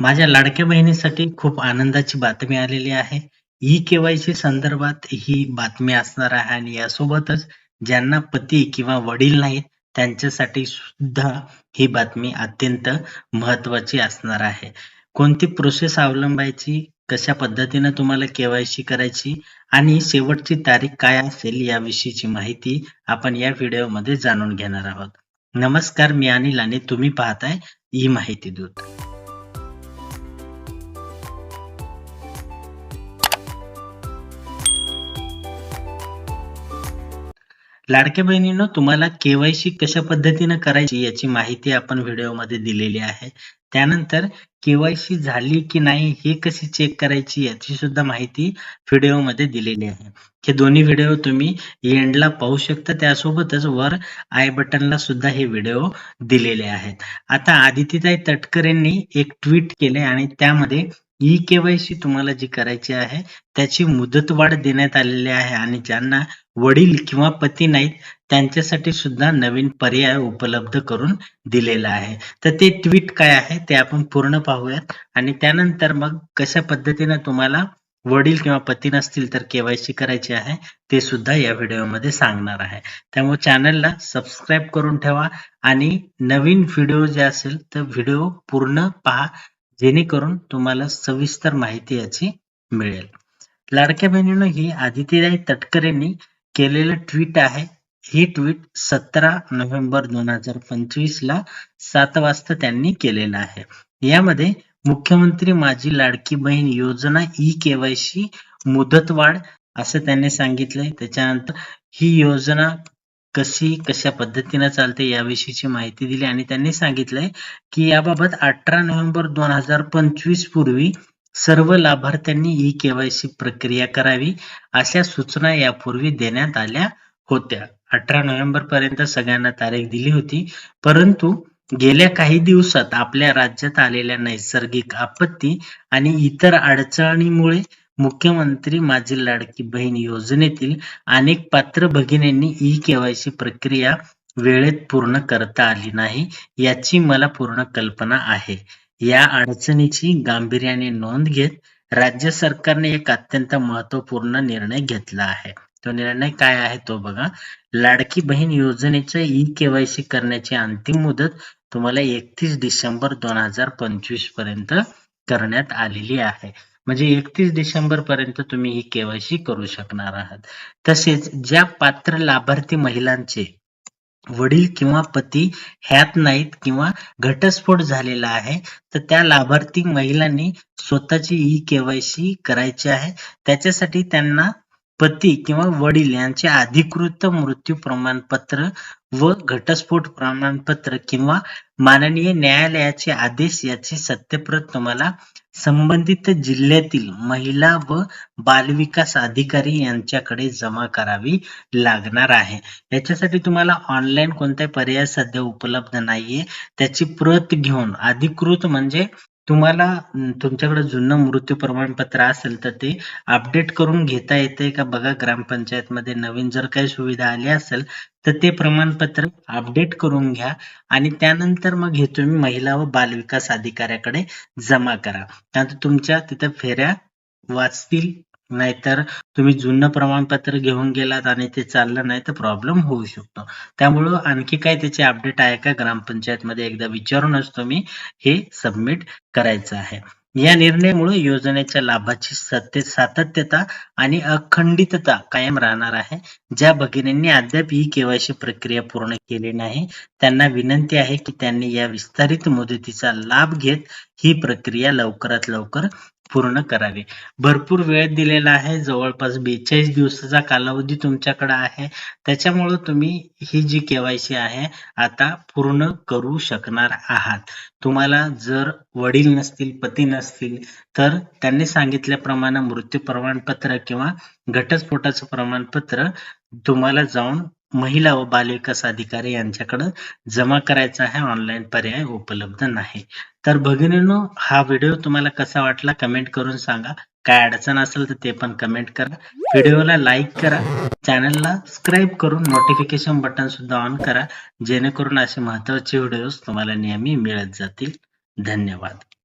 माझ्या लाडक्या बहिणीसाठी खूप आनंदाची बातमी आलेली आहे. ई केवायसी संदर्भात ही बातमी असणार आहे आणि यासोबतच ज्यांना पती किंवा वडील नाहीत त्यांच्यासाठी सुद्धा ही बातमी अत्यंत महत्वाची असणार आहे. कोणती प्रोसेस अवलंबायची, कशा पद्धतीनं तुम्हाला केवायसी करायची आणि शेवटची तारीख काय असेल याविषयीची माहिती आपण या व्हिडिओमध्ये जाणून घेणार आहोत. नमस्कार मी अनिल आणि तुम्ही पाहताय ई माहिती दूत. लाडक्या बहिणींनो तुम्हाला केवायसी कशा पद्धतीनं करायची याची माहिती आपण व्हिडिओमध्ये दिलेली आहे. त्यानंतर केवायसी झाली की नाही हे कशी चेक करायची याची सुद्धा माहिती व्हिडिओमध्ये दिलेली आहे. हे दोन्ही व्हिडिओ तुम्ही एंडला पाहू शकता त्यासोबतच वर आय बटनला सुद्धा हे व्हिडिओ दिलेले आहेत. आता आदितीताई तटकरेंनी एक ट्विट केले आणि त्यामध्ये ई केवायसी तुम्हाला जी करायची आहे त्याची मुदतवाढ देण्यात आलेली आहे आणि ज्यांना वडील किंवा पती नाहीत त्यांच्यासाठी सुद्धा नवीन पर्याय उपलब्ध करून दिलेला आहे. तर ते ट्विट काय आहे ते आपण पूर्ण पाहूयात आणि त्यानंतर मग कशा पद्धतीने तुम्हाला वडील किंवा पती नसतील तर केवायसी करायची आहे ते सुद्धा या व्हिडिओमध्ये सांगणार आहे. त्यामुळे चॅनलला सबस्क्राईब करून ठेवा आणि नवीन व्हिडिओ जे असेल तर व्हिडिओ पूर्ण पहा जेणेकरून तुम्हाला सविस्तर माहिती याची मिळेल. लाडक्या बहिणीनं ही आदितीताई तटकरेंनी केलेलं ट्विट आहे. ही ट्विट सतरा नोव्हेंबर दोन हजार पंचवीस ला सात वाजता त्यांनी केलेलं आहे. यामध्ये मुख्यमंत्री माझी लाडकी बहीण योजना ई केवायसी मुदतवाढ असं त्यांनी सांगितलंय. त्याच्यानंतर ही योजना कशी कशा पद्धतीने चालते याविषयीची माहिती दिली आणि त्यांनी सांगितलंय की याबाबत अठरा नोव्हेंबर दोन हजार पंचवीस पूर्वी सर्व लाभार्थ्यांनी ई केवायसी प्रक्रिया करावी अशा सूचना यापूर्वी देण्यात आल्या होत्या. अठरा नोव्हेंबर पर्यंत सगळ्यांना तारीख दिली होती. परंतु गेल्या काही दिवसात आपल्या राज्यात आलेल्या नैसर्गिक आपत्ती आणि इतर अडचणीमुळे मुख्यमंत्री माझी लाडकी बहीण योजनेतील अनेक पात्र भगिनींनी ई केवायसी प्रक्रिया वेळेत पूर्ण करता आली नाही याची मला पूर्ण कल्पना आहे. या अडचणीची गांभीर्याने नोंद घेत राज्य सरकारने एक अत्यंत महत्त्वपूर्ण निर्णय घेतला आहे. तो निर्णय काय आहे तो बघा. लाडकी बहीण योजनेच्या ई केवायसी करण्याची अंतिम मुदत तुम्हाला एकतीस डिसेंबर दोन हजार पंचवीसपर्यंत करण्यात आलेली आहे. म्हणजे एकतीस डिसेंबर पर्यंत तुम्ही ही केवायसी करू शकणार आहात. तसेच ज्या पात्र लाभार्थी महिलांचे वडील किंवा पती ह्यात नाहीत किंवा घटस्फोट झालेला आहे तर त्या लाभार्थी महिलांनी स्वतःची ई केवायसी करायची आहे. त्याच्यासाठी त्यांना पती किंवा वडील यांचे अधिकृत मृत्यू प्रमाणपत्र व घटस्फोट प्रमाणपत्र किंवा माननीय न्यायालयाचे आदेश याची सत्यप्रत तुम्हाला संबंधित जिल्ह्यातील महिला व बालविकास अधिकारी यांच्याकडे जमा करावी लागणार आहे. याच्यासाठी तुम्हाला ऑनलाईन कोणताही पर्याय सध्या उपलब्ध नाहीये. त्याची प्रत घेऊन अधिकृत म्हणजे तुम्हाला तुमच्याकडे जुनं मृत्यू प्रमाणपत्र असेल तर ते अपडेट करून घेता येते का बघा ग्रामपंचायतमध्ये नवीन जर काही सुविधा आली असेल तर ते प्रमाणपत्र अपडेट करून घ्या आणि त्यानंतर मग हे तुम्ही महिला व बालविकास अधिकाऱ्याकडे जमा करा. त्यानंतर तुमच्या तिथं फेऱ्या वाचतील नाहीतर तुम्ही जुनं प्रमाणपत्र घेऊन गेलात आणि ते चाललं नाही तर प्रॉब्लेम होऊ शकतो. त्यामुळं आणखी काय त्याचे अपडेट आहे का ग्रामपंचायतमध्ये एकदा विचारूनच तुम्ही हे सबमिट करायचं आहे. या निर्णयामुळे योजनेच्या लाभाची सत्य सातत्यता आणि अखंडितता कायम राहणार आहे. ज्या भगिनींनी अद्याप ई केवायसी प्रक्रिया पूर्ण केली नाही त्यांना विनंती आहे की त्यांनी या विस्तारित मुदतीचा लाभ घेत ही प्रक्रिया लवकरात लवकर पूर्ण करावे भरपूर वेळ दिलेला आहे. जवळपास बेचाळीस दिवसाचा कालावधी तुमच्याकडे आहे. त्याच्यामुळं तुम्ही ही जी केवायसी आहे आता पूर्ण करू शकणार आहात. तुम्हाला जर वडील नसतील, पती नसतील तर त्यांनी सांगितल्याप्रमाणे मृत्यू प्रमाणपत्र किंवा घटस्फोटाचं प्रमाणपत्र तुम्हाला जाऊन महिला व बालविकास अधिकारी यांच्याकडे जमा करायचा आहे. ऑनलाईन पर्याय उपलब्ध नाही. तर भगिनीनो हा व्हिडिओ तुम्हाला कसा वाटला कमेंट करून सांगा. काय अडचण असेल तर ते पण कमेंट करा. व्हिडिओला लाईक करा. चॅनलला सबस्क्राईब करून नोटिफिकेशन बटन सुद्धा ऑन करा जेणेकरून असे महत्त्वाचे व्हिडिओज तुम्हाला नेहमी मिळत जातील. धन्यवाद.